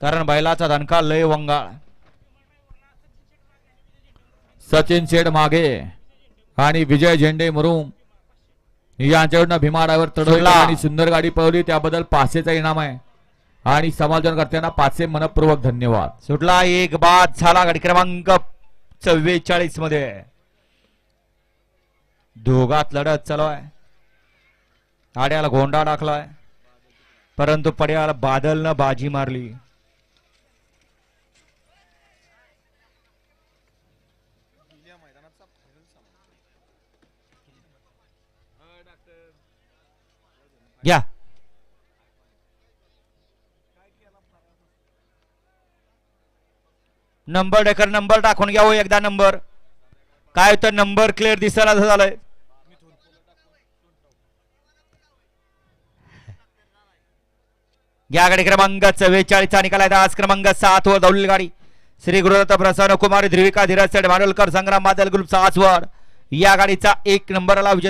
कारण बैलाचा दणका लय वंगाळ. सचिन शेठ मागे आणि विजय झेंडे मुरुम. यांच्याकडनं भीमाडावर चढवला. आणि सुंदर गाडी पळवली. त्याबद्दल पाचशेचा इनाम आहे. आणि समालोचनकर्त्यांना पाचशे मनपूर्वक धन्यवाद. सुटला एक बाद झाला गाडी क्रमांक चव्वेचाळीसमध्ये. दोघात लढत चालू आहे आड्याला गोंडा टाकलाय. परंतु पड्याला बादलनं बाजी मारली. घ्या. नंबर डेकर नंबर टाकून घ्या हो एकदा नंबर. काय तर नंबर क्लिअर दिसायला झालंय. घ्या गाडी क्रमांक चव्वेचाळीसचा निकाल आहे. आज क्रमांक सात वर दौडली गाडी. श्री गुरुदत्त प्रसन्न कुमारी ध्रुविका धीरज सेठ भांडवलकर संग्राम मादल ग्रुप सात या गाडीचा एक नंबरला विजय